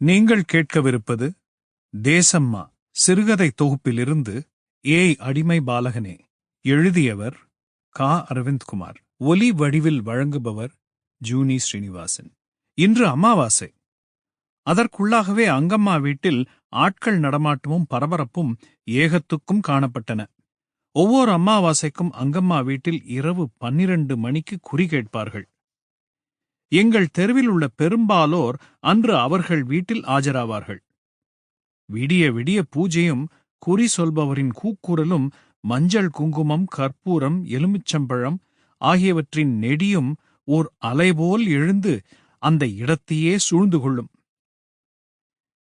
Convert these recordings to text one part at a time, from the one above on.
நீங்கள் கேட்கவிருப்பது தேசம்மா சிறுகதை தொகுப்பிலிருந்து ஏய் அடிமை பாலகனே எழுதியவர் கா. அரவிந்த்குமார். ஒலி வடிவில் வழங்குபவர் ஜூனி ஸ்ரீனிவாசன். இன்று அமாவாசை. அதற்குள்ளாகவே அங்கம்மா வீட்டில் ஆட்கள் நடமாட்டமும் பரபரப்பும் ஏகத்துக்கும் காணப்பட்டன. ஒவ்வொரு அமாவாசைக்கும் அங்கம்மா வீட்டில் இரவு பன்னிரண்டு மணிக்கு குறி கேட்பார்கள். எங்கள் தெருவில் உள்ள பெரும்பாலோர் அன்று அவர்கள் வீட்டில் ஆஜராவார்கள். விடிய விடிய பூஜையும் குறி சொல்பவரின் கூக்குரலும் மஞ்சள் குங்குமம் கற்பூரம் எலுமிச்சம்பழம் ஆகியவற்றின் நெடியும் ஓர் அலைபோல் எழுந்து அந்த இடத்தையே சூழ்ந்து கொள்ளும்.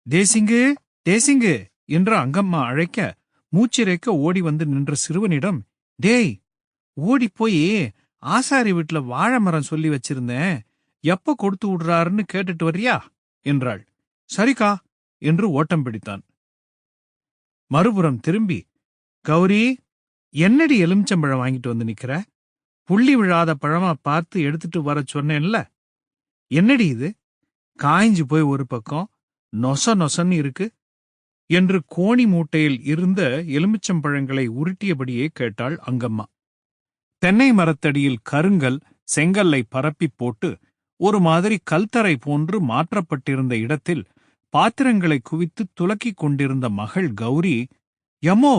தேசிங்கு தேசிங்கு என்று அங்கம்மா அழைக்க மூச்சிறைக்க ஓடி வந்து நின்ற சிறுவனிடம் டேய் ஓடிப்போய் ஆசாரி வீட்ல வாழை மரம் சொல்லி வச்சிருந்தேன். எப்ப கொடுத்து விடுறாருன்னு கேட்டுட்டு வர்றியா? என்றாள். சரிக்கா என்று ஓட்டம் பிடித்தான். மறுபுறம் திரும்பி கௌரி என்னடி எலுமிச்சம்பழம் வாங்கிட்டு வந்து நிக்கிற? புள்ளி விழாத பழமா பார்த்து எடுத்துட்டு வர சொன்னேன்ல. என்னடி இது? காய்ஞ்சு போய் ஒரு பக்கம் நொச நொசன்னு இருக்கு என்று கோணி மூட்டையில் இருந்த எலுமிச்சம்பழங்களை உருட்டியபடியே கேட்டாள் அங்கம்மா. தென்னை மரத்தடியில் கருங்கல் செங்கல்லை பரப்பிப் போட்டு ஒரு மாதிரி கல்தரை போன்று மாற்றப்பட்டிருந்த இடத்தில் பாத்திரங்களை குவித்து துலக்கிக் கொண்டிருந்த மகள் கௌரி எம்மோ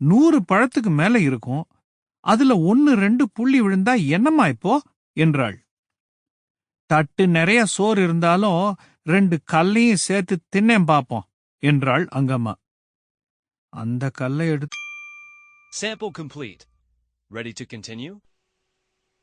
நூறு பழத்துக்கு மேல இருக்கும் அதுல ஒன்னு ரெண்டு புள்ளி விழுந்தா என்னம்மா இப்போ என்றாள் தட்டு நிறைய சோறு இருந்தாலும் ரெண்டு கல்லையும் சேர்த்து தின்னேன் பாப்போம் என்றாள் அங்கம்மா அந்த கல்லை எடுத்து Sample complete. Ready to continue?